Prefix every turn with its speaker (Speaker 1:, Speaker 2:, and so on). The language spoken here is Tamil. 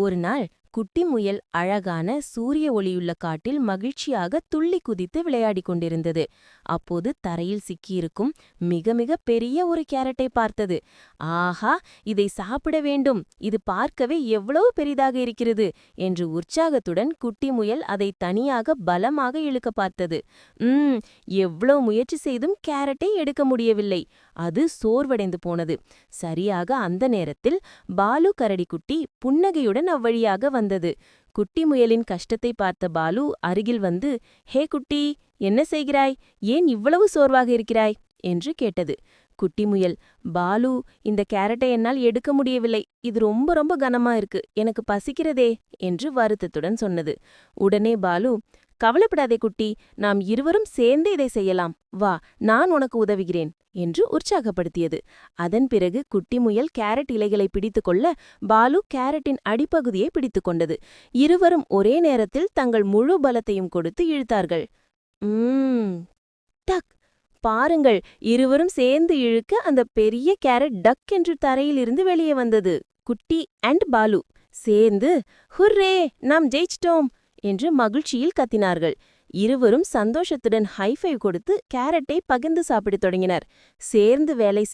Speaker 1: ஒரு நாள் குட்டி முயல் அழகான சூரிய ஒளியுள்ள காட்டில் மகிழ்ச்சியாக துள்ளி குதித்து விளையாடிக் கொண்டிருந்தது. அப்போது தரையில் சிக்கியிருக்கும் மிக மிக பெரிய ஒரு கேரட்டை பார்த்தது. ஆஹா இதை சாப்பிட வேண்டும். இது பார்க்கவே எவ்வளவு பெரிதாக இருக்கிறது என்று உற்சாகத்துடன் குட்டி முயல் அதை தனியாக பலமாக இழுக்க பார்த்தது. உம் எவ்வளவு முயற்சி செய்தும் கேரட்டை எடுக்க முடியவில்லை. அது சோர்வடைந்து போனது. சரியாக அந்த நேரத்தில் பாலு கரடிக்குட்டி புன்னகையுடன் அவ்வழியாக வந்தது. குட்டி முயலின் கஷ்டத்தை பார்த்த பாலு அருகில் வந்து ஹே குட்டி என்ன செய்கிறாய்? ஏன் இவ்வளவு சோர்வாக இருக்கிறாய்? என்று கேட்டது. குட்டி முயல் பாலு இந்த கேரட்டை என்னால் எடுக்க முடியவில்லை. இது ரொம்ப ரொம்ப கனமா இருக்கு. எனக்கு பசிக்கிறதே என்று வருத்தத்துடன் சொன்னது. உடனே பாலு கவலைப்படாதே குட்டி நாம் இருவரும் சேர்ந்து இதை செய்யலாம். வா நான் உனக்கு உதவுகிறேன் என்று உற்சாகப்படுத்தியது. அதன் பிறகு குட்டி முயல் கேரட் இலைகளை பிடித்துக்கொள்ள பாலு கேரட்டின் அடிப்பகுதியை பிடித்துக்கொண்டது இருவரும் ஒரே நேரத்தில் தங்கள் முழு பலத்தையும் கொடுத்து இழுத்தார்கள். உம் டக் பாருங்கள் இருவரும் சேர்ந்து இழுக்க அந்த பெரிய கேரட் டக் என்று தரையிலிருந்து வெளியே வந்தது. குட்டி அண்ட் பாலு சேர்ந்து ஹுர்ரே நாம் ஜெயிச்சிட்டோம். என்று மகிழ்ச்சியில் கத்தினார்கள். இருவரும் சந்தோஷத்துடன் ஹைஃபை கொடுத்து கேரட்டை பகிர்ந்து சாப்பிடத் தொடங்கினர். சேர்ந்து வேலை